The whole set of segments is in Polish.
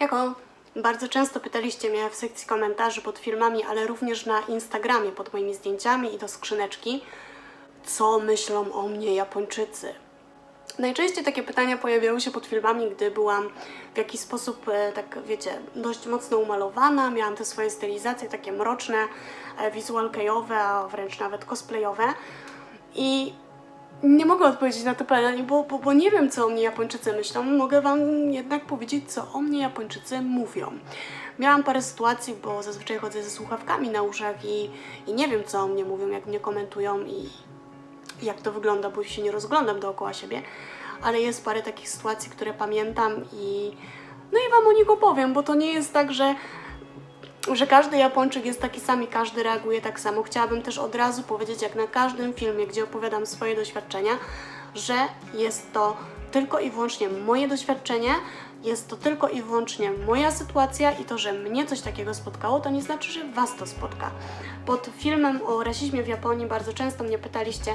Jako bardzo często pytaliście mnie w sekcji komentarzy pod filmami, ale również na Instagramie pod moimi zdjęciami i do skrzyneczki, co myślą o mnie Japończycy. Najczęściej takie pytania pojawiały się pod filmami, gdy byłam w jakiś sposób, e, tak wiecie, dość mocno umalowana, miałam te swoje stylizacje takie mroczne, e, wizualkejowe, a wręcz nawet cosplayowe. I nie mogę odpowiedzieć na to pytanie, bo, bo, bo nie wiem, co o mnie Japończycy myślą. Mogę Wam jednak powiedzieć, co o mnie Japończycy mówią. Miałam parę sytuacji, bo zazwyczaj chodzę ze słuchawkami na uszach i, i nie wiem, co o mnie mówią, jak mnie komentują i, jak to wygląda, bo się nie rozglądam dookoła siebie, ale jest parę takich sytuacji, które pamiętam i no i Wam o nich opowiem, bo to nie jest tak, że że każdy Japończyk jest taki sam i każdy reaguje tak samo. Chciałabym też od razu powiedzieć, jak na każdym filmie, gdzie opowiadam swoje doświadczenia, że jest to tylko i wyłącznie moje doświadczenie, jest to tylko i wyłącznie moja sytuacja i to, że mnie coś takiego spotkało, to nie znaczy, że Was to spotka. Pod filmem o rasizmie w Japonii bardzo często mnie pytaliście,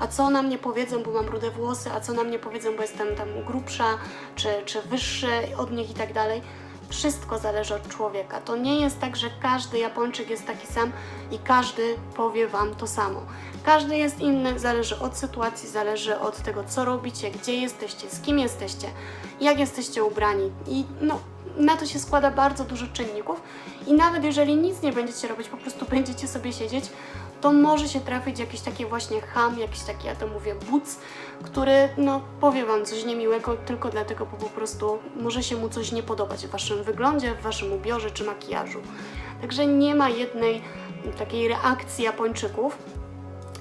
a co na mnie powiedzą, bo mam rude włosy, a co na mnie powiedzą, bo jestem tam grubsza, czy, czy wyższy od nich i tak dalej. Wszystko zależy od człowieka. To nie jest tak, że każdy Japończyk jest taki sam i każdy powie Wam to samo. Każdy jest inny, zależy od sytuacji, zależy od tego, co robicie, gdzie jesteście, z kim jesteście, jak jesteście ubrani. I no, na to się składa bardzo dużo czynników. I nawet jeżeli nic nie będziecie robić, po prostu będziecie sobie siedzieć, to może się trafić jakiś taki właśnie ham, jakiś taki, ja to mówię, buc, który no, powie Wam coś niemiłego tylko dlatego, bo po prostu może się mu coś nie podobać w Waszym wyglądzie, w Waszym ubiorze czy makijażu. Także nie ma jednej takiej reakcji Japończyków,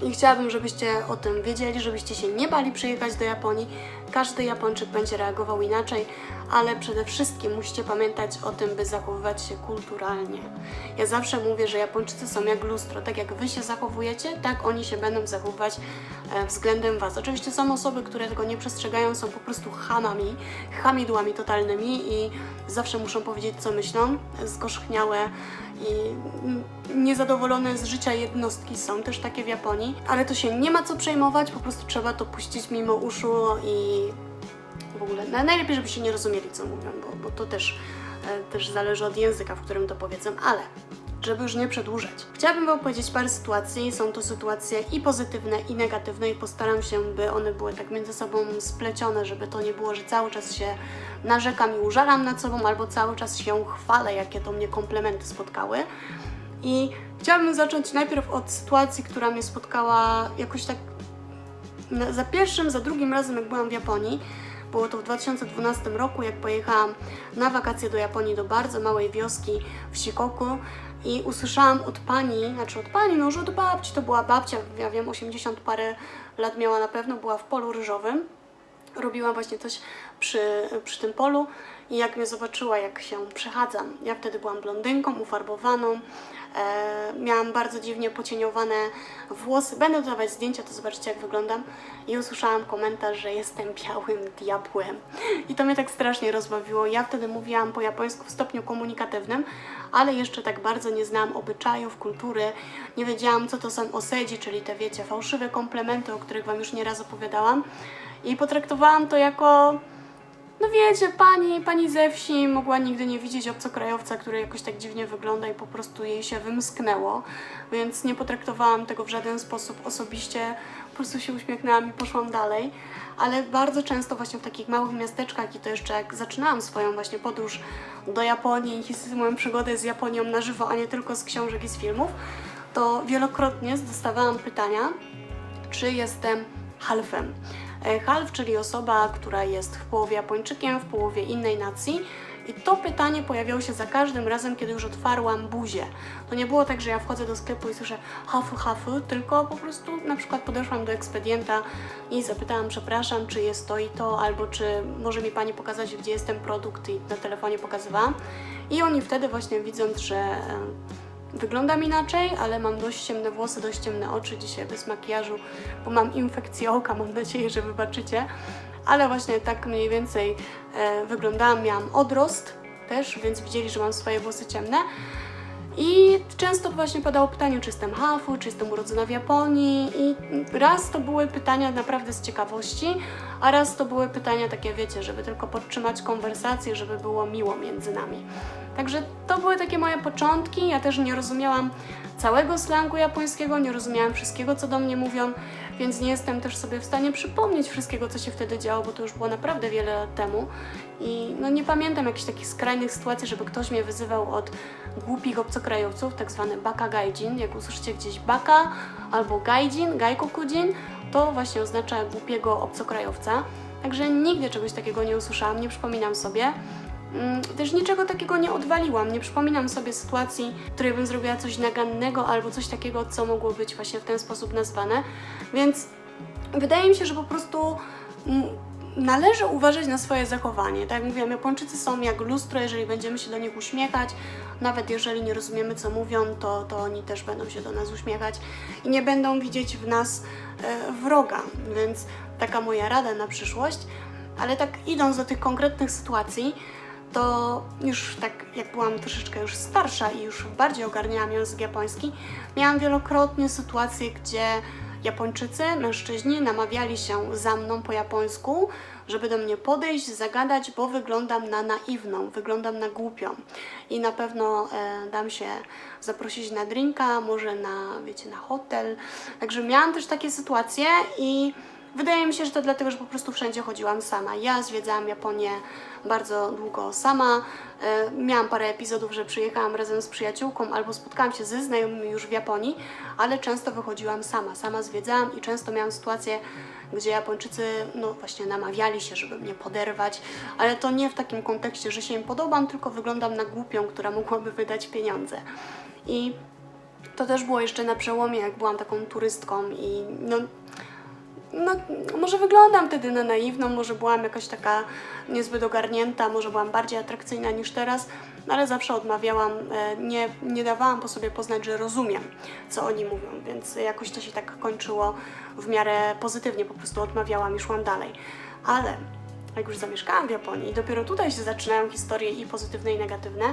i chciałabym, żebyście o tym wiedzieli, żebyście się nie bali przyjechać do Japonii. Każdy Japończyk będzie reagował inaczej, ale przede wszystkim musicie pamiętać o tym, by zachowywać się kulturalnie. Ja zawsze mówię, że Japończycy są jak lustro. Tak jak wy się zachowujecie, tak oni się będą zachowywać e, względem was. Oczywiście są osoby, które tego nie przestrzegają, są po prostu chamami, hamidłami totalnymi i zawsze muszą powiedzieć, co myślą, zgorzchniałe i niezadowolone z życia jednostki są też takie w Japonii, ale to się nie ma co przejmować, po prostu trzeba to puścić mimo uszu i ogóle na- najlepiej, żeby się nie rozumieli, co mówią, bo, bo to też, e, też zależy od języka, w którym to powiedzą, ale żeby już nie przedłużać. Chciałabym Wam powiedzieć parę sytuacji. Są to sytuacje i pozytywne, i negatywne, i postaram się, by one były tak między sobą splecione, żeby to nie było, że cały czas się narzekam i użalam nad sobą, albo cały czas się chwalę, jakie to mnie komplementy spotkały. I chciałabym zacząć najpierw od sytuacji, która mnie spotkała jakoś tak za pierwszym, za drugim razem, jak byłam w Japonii. Było to w 2012 roku, jak pojechałam na wakacje do Japonii, do bardzo małej wioski w Shikoku i usłyszałam od pani, znaczy od pani, może od babci, to była babcia, ja wiem, 80 parę lat miała na pewno, była w polu ryżowym. Robiłam właśnie coś przy, przy tym polu i jak mnie zobaczyła, jak się przechadzam, ja wtedy byłam blondynką, ufarbowaną, miałam bardzo dziwnie pocieniowane włosy, będę dodawać zdjęcia, to zobaczycie jak wyglądam. I usłyszałam komentarz, że jestem białym diabłem. I to mnie tak strasznie rozbawiło, ja wtedy mówiłam po japońsku w stopniu komunikatywnym, ale jeszcze tak bardzo nie znałam obyczajów, kultury, nie wiedziałam co to są osedzi, czyli te wiecie, fałszywe komplementy, o których Wam już nieraz opowiadałam. I potraktowałam to jako, no wiecie, pani, pani ze wsi mogła nigdy nie widzieć obcokrajowca, który jakoś tak dziwnie wygląda i po prostu jej się wymsknęło, więc nie potraktowałam tego w żaden sposób osobiście, po prostu się uśmiechnęłam i poszłam dalej, ale bardzo często właśnie w takich małych miasteczkach i to jeszcze jak zaczynałam swoją właśnie podróż do Japonii i moją przygodę z Japonią na żywo, a nie tylko z książek i z filmów, to wielokrotnie dostawałam pytania, czy jestem halfem. E, Half, czyli osoba, która jest w połowie Japończykiem, w połowie innej nacji. I to pytanie pojawiało się za każdym razem, kiedy już otwarłam buzię. To nie było tak, że ja wchodzę do sklepu i słyszę hafu, hafu, tylko po prostu na przykład podeszłam do ekspedienta i zapytałam, przepraszam, czy jest to i to, albo czy może mi Pani pokazać, gdzie jest ten produkt i na telefonie pokazywałam. I oni wtedy właśnie widząc, że Wyglądam inaczej, ale mam dość ciemne włosy, dość ciemne oczy dzisiaj bez makijażu, bo mam infekcję oka, mam nadzieję, że wybaczycie. Ale właśnie tak mniej więcej e, wyglądałam, miałam odrost też, więc widzieli, że mam swoje włosy ciemne. I często właśnie padało pytanie, czy jestem hafu, czy jestem urodzona w Japonii. I raz to były pytania naprawdę z ciekawości, a raz to były pytania takie, wiecie, żeby tylko podtrzymać konwersację, żeby było miło między nami. Także to były takie moje początki. Ja też nie rozumiałam całego slangu japońskiego, nie rozumiałam wszystkiego, co do mnie mówią, więc nie jestem też sobie w stanie przypomnieć wszystkiego, co się wtedy działo, bo to już było naprawdę wiele lat temu. I no nie pamiętam jakichś takich skrajnych sytuacji, żeby ktoś mnie wyzywał od głupich obcokrajowców, tak zwany baka gaijin. Jak usłyszycie gdzieś baka albo gaijin, gaikokujin, to właśnie oznacza głupiego obcokrajowca. Także nigdy czegoś takiego nie usłyszałam, nie przypominam sobie. Mm, Też niczego takiego nie odwaliłam. Nie przypominam sobie sytuacji, w której bym zrobiła coś nagannego albo coś takiego, co mogło być właśnie w ten sposób nazwane. Więc wydaje mi się, że po prostu mm, należy uważać na swoje zachowanie. Tak jak mówiłam, Japończycy są jak lustro, jeżeli będziemy się do nich uśmiechać, nawet jeżeli nie rozumiemy, co mówią, to, to oni też będą się do nas uśmiechać i nie będą widzieć w nas e, wroga. Więc taka moja rada na przyszłość. Ale tak idąc do tych konkretnych sytuacji, to już tak jak byłam troszeczkę już starsza i już bardziej ogarniałam język japoński, miałam wielokrotnie sytuacje, gdzie Japończycy, mężczyźni namawiali się za mną po japońsku, żeby do mnie podejść, zagadać, bo wyglądam na naiwną, wyglądam na głupią. I na pewno e, dam się zaprosić na drinka, może na, wiecie, na hotel. Także miałam też takie sytuacje i Wydaje mi się, że to dlatego, że po prostu wszędzie chodziłam sama. Ja zwiedzałam Japonię bardzo długo sama. E, miałam parę epizodów, że przyjechałam razem z przyjaciółką albo spotkałam się ze znajomymi już w Japonii, ale często wychodziłam sama. Sama zwiedzałam i często miałam sytuację, gdzie Japończycy, no właśnie, namawiali się, żeby mnie poderwać, ale to nie w takim kontekście, że się im podobam, tylko wyglądam na głupią, która mogłaby wydać pieniądze. I to też było jeszcze na przełomie, jak byłam taką turystką i no no, może wyglądam wtedy na naiwną, może byłam jakaś taka niezbyt ogarnięta, może byłam bardziej atrakcyjna niż teraz, no ale zawsze odmawiałam, e, nie, nie dawałam po sobie poznać, że rozumiem, co oni mówią, więc jakoś to się tak kończyło w miarę pozytywnie, po prostu odmawiałam i szłam dalej. Ale jak już zamieszkałam w Japonii, dopiero tutaj się zaczynają historie i pozytywne, i negatywne,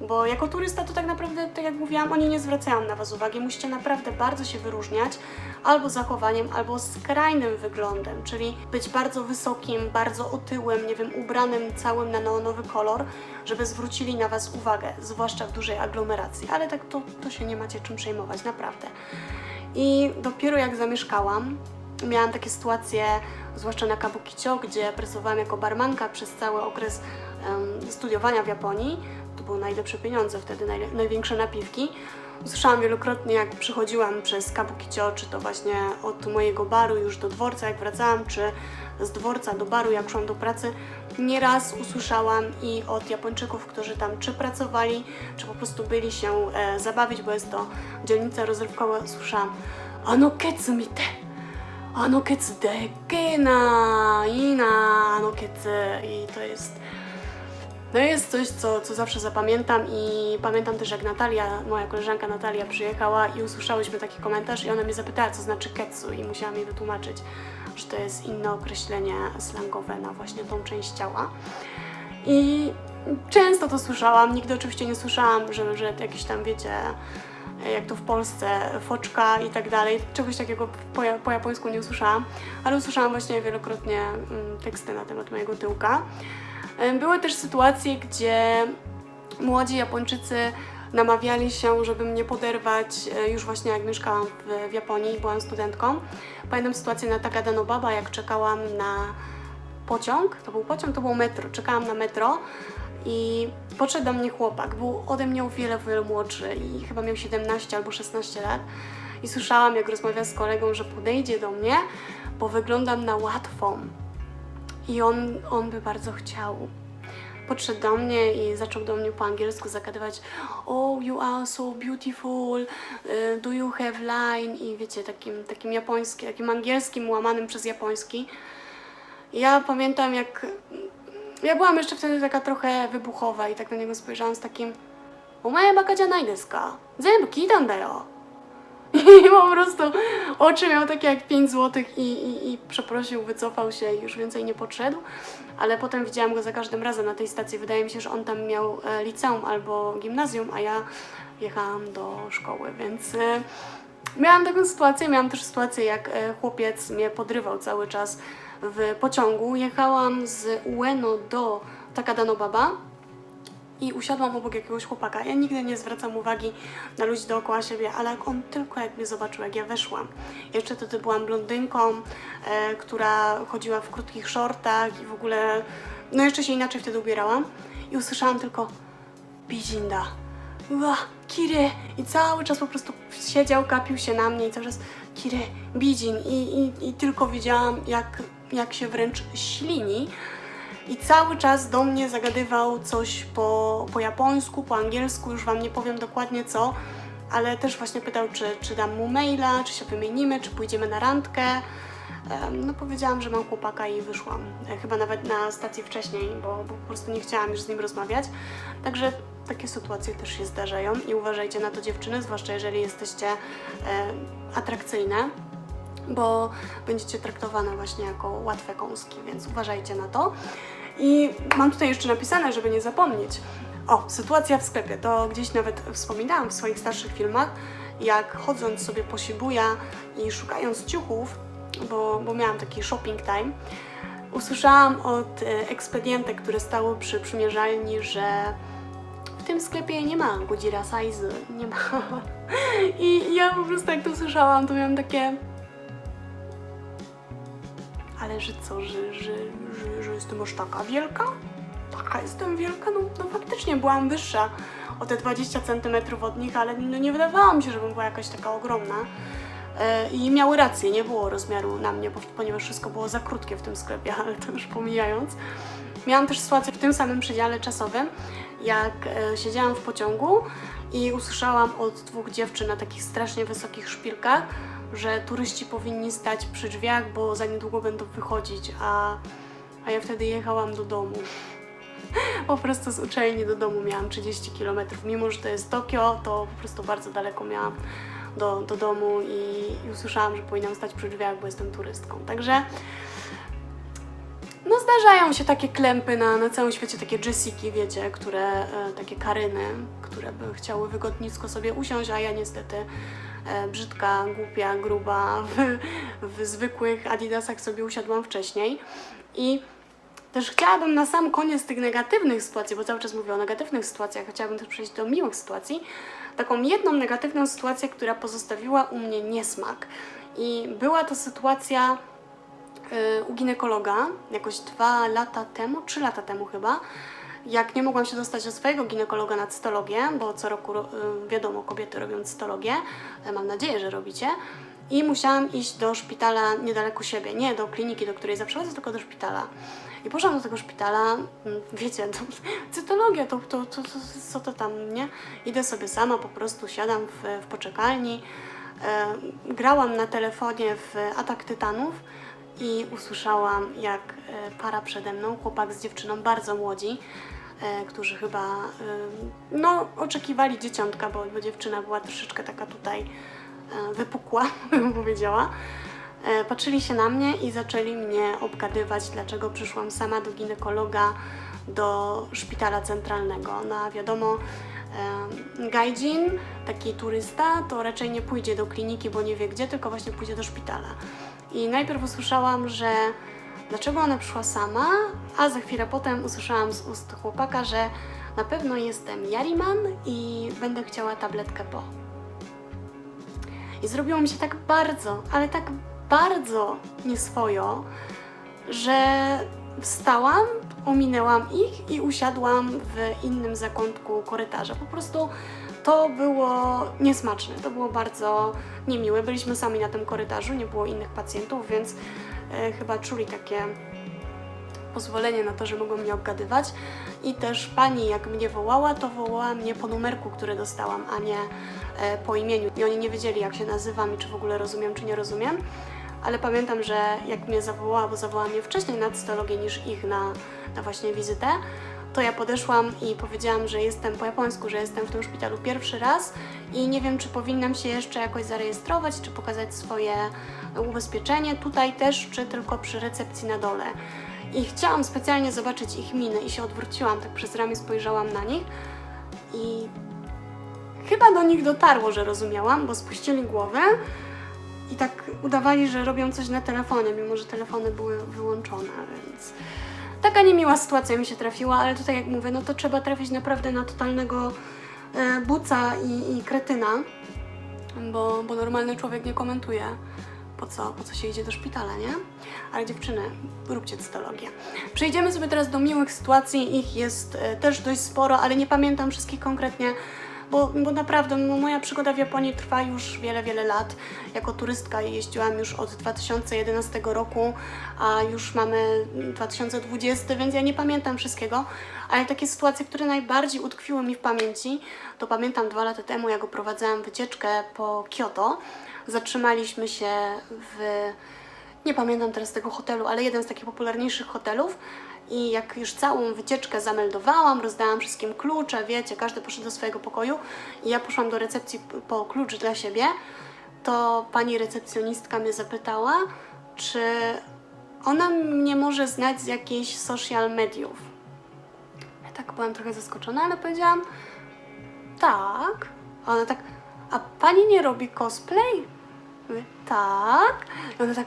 bo jako turysta to tak naprawdę, tak jak mówiłam, oni nie zwracają na Was uwagi. Musicie naprawdę bardzo się wyróżniać albo zachowaniem, albo skrajnym wyglądem, czyli być bardzo wysokim, bardzo otyłym, nie wiem, ubranym całym na neonowy kolor, żeby zwrócili na Was uwagę, zwłaszcza w dużej aglomeracji. Ale tak to, to się nie macie czym przejmować, naprawdę. I dopiero jak zamieszkałam, miałam takie sytuacje, zwłaszcza na Kabukicho, gdzie pracowałam jako barmanka przez cały okres studiowania w Japonii to były najlepsze pieniądze wtedy, najle, największe napiwki. Usłyszałam wielokrotnie, jak przychodziłam przez Kabukicio, czy to właśnie od mojego baru już do dworca, jak wracałam, czy z dworca do baru, jak szłam do pracy. Nieraz usłyszałam i od Japończyków, którzy tam czy pracowali, czy po prostu byli się e, zabawić, bo jest to dzielnica rozrywkowa, słyszałam Ano ketsumite! Ano ketsu dekena! Ina! Ano ketsu! I to jest no jest coś, co, co zawsze zapamiętam i pamiętam też jak Natalia, moja koleżanka Natalia przyjechała i usłyszałyśmy taki komentarz i ona mnie zapytała, co znaczy ketsu i musiałam jej wytłumaczyć, że to jest inne określenie slangowe na właśnie tą część ciała. I często to słyszałam, nigdy oczywiście nie słyszałam, że, że jakieś tam, wiecie, jak to w Polsce, foczka i tak dalej. Czegoś takiego po, po japońsku nie usłyszałam, ale usłyszałam właśnie wielokrotnie mm, teksty na temat mojego tyłka. Były też sytuacje, gdzie młodzi Japończycy namawiali się, żeby mnie poderwać e, już właśnie jak mieszkałam w, w Japonii, byłam studentką. Pamiętam sytuację na Takada no Baba, jak czekałam na pociąg, to był pociąg, to było metro, czekałam na metro i podszedł do mnie chłopak, był ode mnie o wiele, wiele młodszy i chyba miał 17 albo 16 lat. I słyszałam, jak rozmawia z kolegą, że podejdzie do mnie, bo wyglądam na łatwą i on, on by bardzo chciał. Podszedł do mnie i zaczął do mnie po angielsku zagadywać Oh, you are so beautiful, y, do you have line? I wiecie, takim, takim japońskim, takim angielskim łamanym przez japoński. Ja pamiętam, jak. Ja byłam jeszcze wtedy taka trochę wybuchowa i tak na niego spojrzałam z takim. Omae baka janai desu ka? Zenbu kiitan da yo. I I po prostu oczy miał takie jak 5 zł i, i, i przeprosił, wycofał się i już więcej nie podszedł. Ale potem widziałam go za każdym razem na tej stacji. Wydaje mi się, że on tam miał e, liceum albo gimnazjum, a ja jechałam do szkoły, więc e, miałam taką sytuację. Miałam też sytuację, jak e, chłopiec mnie podrywał cały czas w pociągu. Jechałam z Ueno do Takadanobaba i usiadłam obok jakiegoś chłopaka. Ja nigdy nie zwracam uwagi na ludzi dookoła siebie, ale jak on tylko jak mnie zobaczył, jak ja weszłam. Jeszcze wtedy byłam blondynką, e, która chodziła w krótkich shortach i w ogóle, no jeszcze się inaczej wtedy ubierałam. I usłyszałam tylko Bizinda. Ua, Kire! I cały czas po prostu siedział, kapił się na mnie i cały czas Kire, Bizin. I, i, i tylko widziałam, jak, jak się wręcz ślini. I cały czas do mnie zagadywał coś po, po japońsku, po angielsku, już Wam nie powiem dokładnie co, ale też właśnie pytał, czy, czy dam mu maila, czy się wymienimy, czy pójdziemy na randkę. No powiedziałam, że mam chłopaka i wyszłam. E, Chyba nawet na stacji wcześniej, bo, bo po prostu nie chciałam już z nim rozmawiać. Także takie sytuacje też się zdarzają i uważajcie na to dziewczyny, zwłaszcza jeżeli jesteście e, atrakcyjne bo będziecie traktowane właśnie jako łatwe kąski, więc uważajcie na to. I mam tutaj jeszcze napisane, żeby nie zapomnieć. O, sytuacja w sklepie. To gdzieś nawet wspominałam w swoich starszych filmach, jak chodząc sobie po Shibuya i szukając ciuchów, bo, bo miałam taki shopping time, usłyszałam od e, ekspedientek, które stały przy przymierzalni, że w tym sklepie nie ma Godzilla size, nie ma. I ja po prostu jak to słyszałam, to miałam takie ale że co, że, że, że, że jestem aż taka wielka? Taka jestem wielka? No, no faktycznie byłam wyższa o te 20 cm od nich, ale no nie wydawało mi się, żebym była jakaś taka ogromna. E, I miały rację, nie było rozmiaru na mnie, ponieważ wszystko było za krótkie w tym sklepie, ale to już pomijając. Miałam też sytuację w tym samym przedziale czasowym, jak e, siedziałam w pociągu i usłyszałam od dwóch dziewczyn na takich strasznie wysokich szpilkach, że turyści powinni stać przy drzwiach, bo za niedługo będą wychodzić, a, a ja wtedy jechałam do domu. Po prostu z uczelni do domu miałam 30 km. Mimo, że to jest Tokio, to po prostu bardzo daleko miałam do, do domu i, i usłyszałam, że powinnam stać przy drzwiach, bo jestem turystką. Także no zdarzają się takie klępy na, na całym świecie, takie Jessiki, wiecie, które, e, takie Karyny, które by chciały wygodnicko sobie usiąść, a ja niestety brzydka, głupia, gruba, w, w zwykłych adidasach sobie usiadłam wcześniej. I też chciałabym na sam koniec tych negatywnych sytuacji, bo cały czas mówię o negatywnych sytuacjach, chciałabym też przejść do miłych sytuacji, taką jedną negatywną sytuację, która pozostawiła u mnie niesmak. I była to sytuacja y, u ginekologa jakoś dwa lata temu, trzy lata temu chyba, jak nie mogłam się dostać do swojego ginekologa na cytologię, bo co roku ro- y, wiadomo, kobiety robią cytologię, mam nadzieję, że robicie, i musiałam iść do szpitala niedaleko siebie, nie do kliniki, do której zawsze chodzę, tylko do szpitala. I poszłam do tego szpitala, mm, wiecie, to, cytologia, to, to, to, to, co to tam, nie? Idę sobie sama, po prostu siadam w, w poczekalni, e, grałam na telefonie w Atak Tytanów i usłyszałam, jak e, para przede mną, chłopak z dziewczyną, bardzo młodzi, e, którzy chyba e, no, oczekiwali dzieciątka, bo, bo dziewczyna była troszeczkę taka tutaj wypukła, bym powiedziała. Patrzyli się na mnie i zaczęli mnie obgadywać, dlaczego przyszłam sama do ginekologa do szpitala centralnego. No a wiadomo, gaijin, taki turysta, to raczej nie pójdzie do kliniki, bo nie wie gdzie, tylko właśnie pójdzie do szpitala. I najpierw usłyszałam, że dlaczego ona przyszła sama, a za chwilę potem usłyszałam z ust chłopaka, że na pewno jestem Jariman i będę chciała tabletkę po. I zrobiło mi się tak bardzo, ale tak bardzo nieswojo, że wstałam, ominęłam ich i usiadłam w innym zakątku korytarza. Po prostu to było niesmaczne, to było bardzo niemiłe. Byliśmy sami na tym korytarzu, nie było innych pacjentów, więc e, chyba czuli takie pozwolenie na to, że mogą mnie obgadywać. I też pani, jak mnie wołała, to wołała mnie po numerku, który dostałam, a nie e, po imieniu. I oni nie wiedzieli, jak się nazywam i czy w ogóle rozumiem, czy nie rozumiem. Ale pamiętam, że jak mnie zawołała, bo zawołała mnie wcześniej na cytologię niż ich na, na właśnie wizytę, to ja podeszłam i powiedziałam, że jestem po japońsku, że jestem w tym szpitalu pierwszy raz i nie wiem, czy powinnam się jeszcze jakoś zarejestrować, czy pokazać swoje ubezpieczenie tutaj też, czy tylko przy recepcji na dole. I chciałam specjalnie zobaczyć ich miny i się odwróciłam, tak przez ramię spojrzałam na nich i chyba do nich dotarło, że rozumiałam, bo spuścili głowę i tak udawali, że robią coś na telefonie, mimo że telefony były wyłączone, więc taka niemiła sytuacja mi się trafiła, ale tutaj jak mówię, no to trzeba trafić naprawdę na totalnego e, buca i, i kretyna, bo, bo normalny człowiek nie komentuje po co, po co się idzie do szpitala, nie? Ale dziewczyny, róbcie cytologię. Przejdziemy sobie teraz do miłych sytuacji, ich jest e, też dość sporo, ale nie pamiętam wszystkich konkretnie, bo, bo naprawdę no, moja przygoda w Japonii trwa już wiele, wiele lat. Jako turystka jeździłam już od 2011 roku, a już mamy 2020, więc ja nie pamiętam wszystkiego, ale takie sytuacje, które najbardziej utkwiły mi w pamięci, to pamiętam dwa lata temu, jak oprowadzałam wycieczkę po Kyoto. Zatrzymaliśmy się w nie pamiętam teraz tego hotelu, ale jeden z takich popularniejszych hotelów. I jak już całą wycieczkę zameldowałam, rozdałam wszystkim klucze, wiecie, każdy poszedł do swojego pokoju i ja poszłam do recepcji po klucz dla siebie, to pani recepcjonistka mnie zapytała, czy ona mnie może znać z jakichś social mediów. Ja tak byłam trochę zaskoczona, ale powiedziałam, tak. A ona tak, a pani nie robi cosplay? Mówię, tak. I ona tak,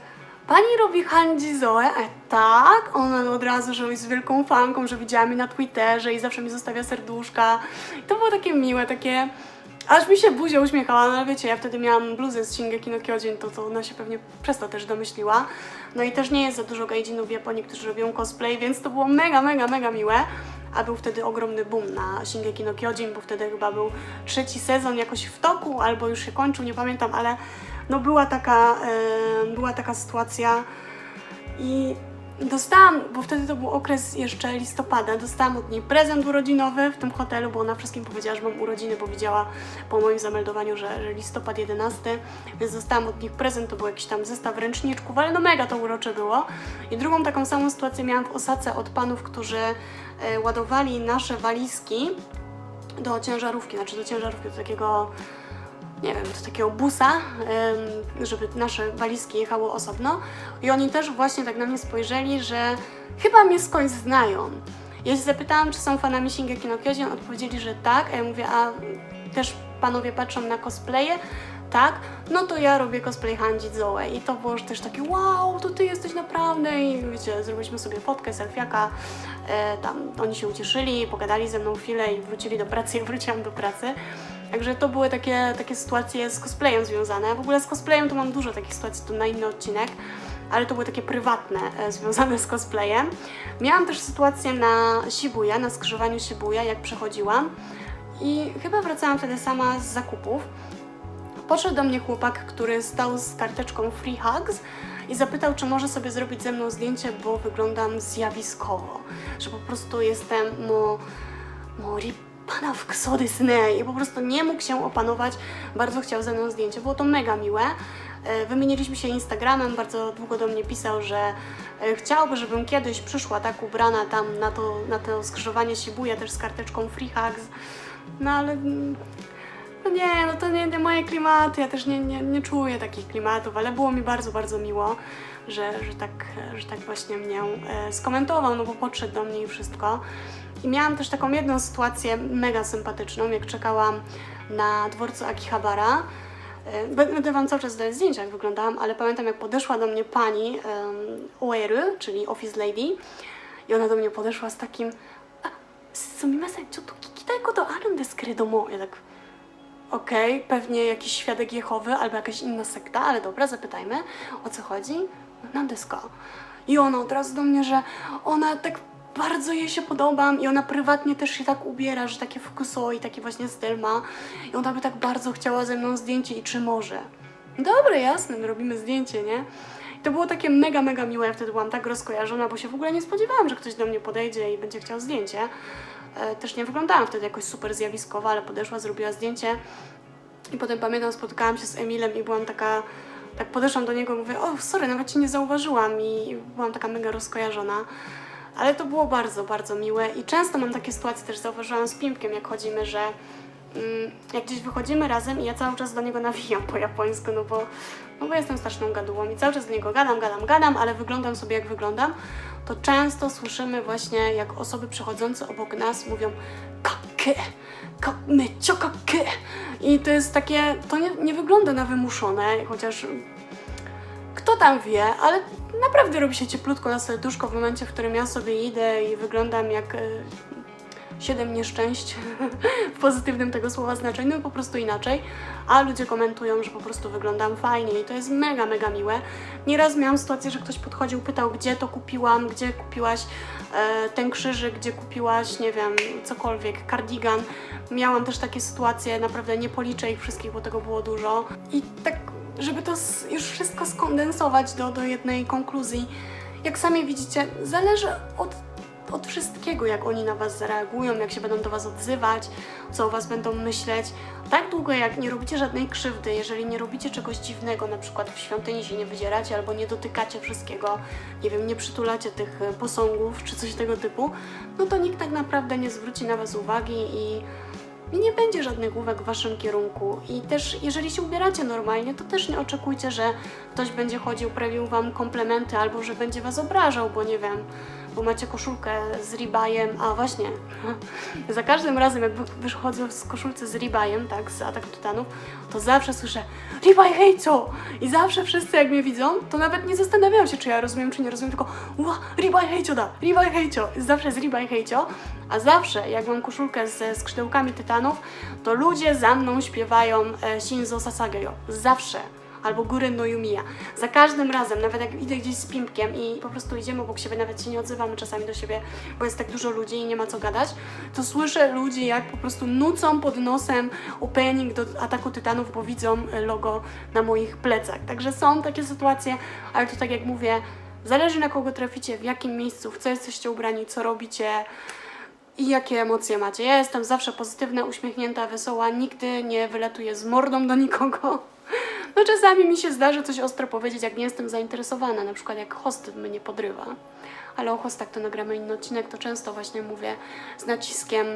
pani robi Hanji Zoe? Ja, tak. Ona od razu, że jest wielką fanką, że widziała mnie na Twitterze i zawsze mi zostawia serduszka. I to było takie miłe, takie... Aż mi się buzia uśmiechała, no ale wiecie, ja wtedy miałam bluzę z Shingeki no Kyojin, to, to ona się pewnie przez to też domyśliła. No i też nie jest za dużo gaijinów w Japonii, którzy robią cosplay, więc to było mega, mega, mega miłe. A był wtedy ogromny boom na Shingeki no Kyojin, bo wtedy chyba był trzeci sezon jakoś w toku, albo już się kończył, nie pamiętam, ale no była taka, e, była taka sytuacja i dostałam, bo wtedy to był okres jeszcze listopada, dostałam od niej prezent urodzinowy w tym hotelu, bo ona wszystkim powiedziała, że mam urodziny, bo widziała po moim zameldowaniu, że, że listopad 11, więc dostałam od nich prezent, to był jakiś tam zestaw ręczniczków, ale no mega to urocze było. I drugą taką samą sytuację miałam w Osace od panów, którzy ładowali nasze walizki do ciężarówki, znaczy do ciężarówki, do takiego nie wiem, do takiego busa, żeby nasze walizki jechały osobno. I oni też właśnie tak na mnie spojrzeli, że chyba mnie skądś znają. Ja się zapytałam, czy są fanami Shingeki no Kyojin, odpowiedzieli, że tak, a ja mówię, a też panowie patrzą na cosplaye? Tak, no to ja robię cosplay Hanji Zoe i to było też takie wow, to ty jesteś naprawdę i wiecie, zrobiliśmy sobie fotkę, selfiaka, e, tam oni się ucieszyli, pogadali ze mną chwilę i wrócili do pracy, ja wróciłam do pracy. Także to były takie, takie sytuacje z cosplayem związane. W ogóle z cosplayem to mam dużo takich sytuacji, to na inny odcinek, ale to były takie prywatne, e, związane z cosplayem. Miałam też sytuację na Shibuya, na skrzyżowaniu Shibuya, jak przechodziłam i chyba wracałam wtedy sama z zakupów. Podszedł do mnie chłopak, który stał z karteczką Free Hugs i zapytał, czy może sobie zrobić ze mną zdjęcie, bo wyglądam zjawiskowo, że po prostu jestem mo, mori pana w kso desu ne. i po prostu nie mógł się opanować, bardzo chciał ze mną zdjęcie, było to mega miłe. E, Wymieniliśmy się Instagramem, bardzo długo do mnie pisał, że e, chciałby, żebym kiedyś przyszła tak ubrana tam na to, na to skrzyżowanie Shibuya też z karteczką Free Hugs, no ale mm, no nie, no to nie, nie moje klimaty, ja też nie, nie, nie czuję takich klimatów, ale było mi bardzo, bardzo miło, że, że, tak, że tak właśnie mnie e, skomentował, no bo podszedł do mnie i wszystko. I miałam też taką jedną sytuację mega sympatyczną, jak czekałam na dworcu Akihabara. E, Będę Wam cały czas dawać zdjęcia, jak wyglądałam, ale pamiętam, jak podeszła do mnie pani um, czyli Office Lady, i ona do mnie podeszła z takim "A, Sumimasen, co tu kikitaigo to aru desu keredomo? Ja tak, okej, pewnie jakiś świadek Jehowy albo jakaś inna sekta, ale dobra, zapytajmy, o co chodzi? Nandesko. I ona od razu do mnie, że ona tak bardzo jej się podobam i ona prywatnie też się tak ubiera, że takie i taki właśnie styl ma. I ona by tak bardzo chciała ze mną zdjęcie i czy może. Dobra, jasne, my robimy zdjęcie, nie? I to było takie mega, mega miłe. Ja wtedy byłam tak rozkojarzona, bo się w ogóle nie spodziewałam, że ktoś do mnie podejdzie i będzie chciał zdjęcie. E, Też nie wyglądałam wtedy jakoś super zjawiskowa, ale podeszła, zrobiła zdjęcie. I potem pamiętam, spotkałam się z Emilem i byłam taka, tak podeszłam do niego i mówię, o sorry, nawet Cię nie zauważyłam i byłam taka mega rozkojarzona. Ale to było bardzo, bardzo miłe i często mam takie sytuacje, też zauważyłam z Pimpkiem, jak chodzimy, że jak gdzieś wychodzimy razem i ja cały czas do niego nawijam po japońsku, no bo, no bo jestem straszną gadułą i cały czas do niego gadam, gadam, gadam, ale wyglądam sobie jak wyglądam, to często słyszymy właśnie, jak osoby przechodzące obok nas mówią kake, ka, mycio kake i to jest takie, to nie, nie wygląda na wymuszone, chociaż kto tam wie, ale naprawdę robi się cieplutko na serduszko w momencie, w którym ja sobie idę i wyglądam jak e, siedem nieszczęść w pozytywnym tego słowa znaczeniu, no po prostu inaczej, a ludzie komentują, że po prostu wyglądam fajnie i to jest mega, mega miłe. Nieraz miałam sytuację, że ktoś podchodził, pytał, gdzie to kupiłam, gdzie kupiłaś e, ten krzyżyk, gdzie kupiłaś, nie wiem, cokolwiek, kardigan. Miałam też takie sytuacje, naprawdę nie policzę ich wszystkich, bo tego było dużo. I tak, żeby to już wszystko skondensować do, do jednej konkluzji, jak sami widzicie, zależy od od wszystkiego, jak oni na Was zareagują, jak się będą do Was odzywać, co o Was będą myśleć. Tak długo, jak nie robicie żadnej krzywdy, jeżeli nie robicie czegoś dziwnego, na przykład w świątyni się nie wydzieracie albo nie dotykacie wszystkiego, nie wiem, nie przytulacie tych e, posągów czy coś tego typu, no to nikt tak naprawdę nie zwróci na Was uwagi i nie będzie żadnych uwag w waszym kierunku. I też, jeżeli się ubieracie normalnie, to też nie oczekujcie, że ktoś będzie chodził, prawił wam komplementy albo że będzie was obrażał, bo nie wiem, bo macie koszulkę z ribajem. A właśnie, za każdym razem, jak wy- wychodzę z koszulce z ribajem, tak, z Ataku Tytanów, to zawsze słyszę ribaj hejco! I zawsze wszyscy, jak mnie widzą, to nawet nie zastanawiają się, czy ja rozumiem, czy nie rozumiem, tylko ła, ribaj hejcio da, ribaj hejcio! Zawsze jest ribaj hejcio, a zawsze, jak mam koszulkę ze skrzydełkami tytanów, to ludzie za mną śpiewają e, Shinzo Sasageyo. Zawsze. Albo Gurren no Yumiya. Za każdym razem, nawet jak idę gdzieś z Pimpkiem i po prostu idziemy obok siebie, nawet się nie odzywamy czasami do siebie, bo jest tak dużo ludzi i nie ma co gadać, to słyszę ludzi, jak po prostu nucą pod nosem opening do Ataku Tytanów, bo widzą e, logo na moich plecach. Także są takie sytuacje, ale to tak jak mówię, zależy na kogo traficie, w jakim miejscu, w co jesteście ubrani, co robicie, i jakie emocje macie. Ja jestem zawsze pozytywna, uśmiechnięta, wesoła, nigdy nie wylatuję z mordą do nikogo. No czasami mi się zdarzy coś ostro powiedzieć, jak nie jestem zainteresowana, na przykład jak host mnie podrywa. Ale o hostach to nagramy inny odcinek, to często właśnie mówię z naciskiem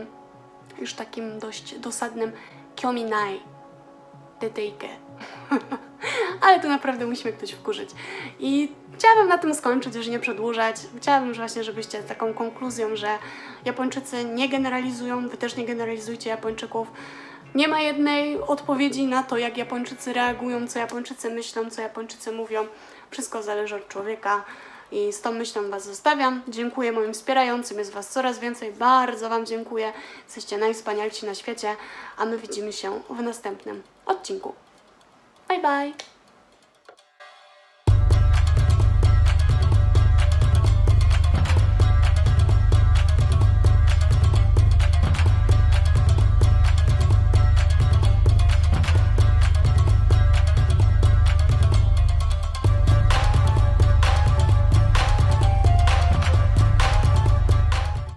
już takim dość dosadnym kyominai detejkę. Ale to naprawdę musimy ktoś wkurzyć. I chciałabym na tym skończyć, już nie przedłużać. Chciałabym że właśnie, żebyście taką konkluzją, że Japończycy nie generalizują, wy też nie generalizujcie Japończyków. Nie ma jednej odpowiedzi na to, jak Japończycy reagują, co Japończycy myślą, co Japończycy mówią. Wszystko zależy od człowieka. I z tą myślą Was zostawiam. Dziękuję moim wspierającym, jest Was coraz więcej. Bardzo Wam dziękuję. Jesteście najwspanialsi na świecie, a my widzimy się w następnym odcinku. Bye bye!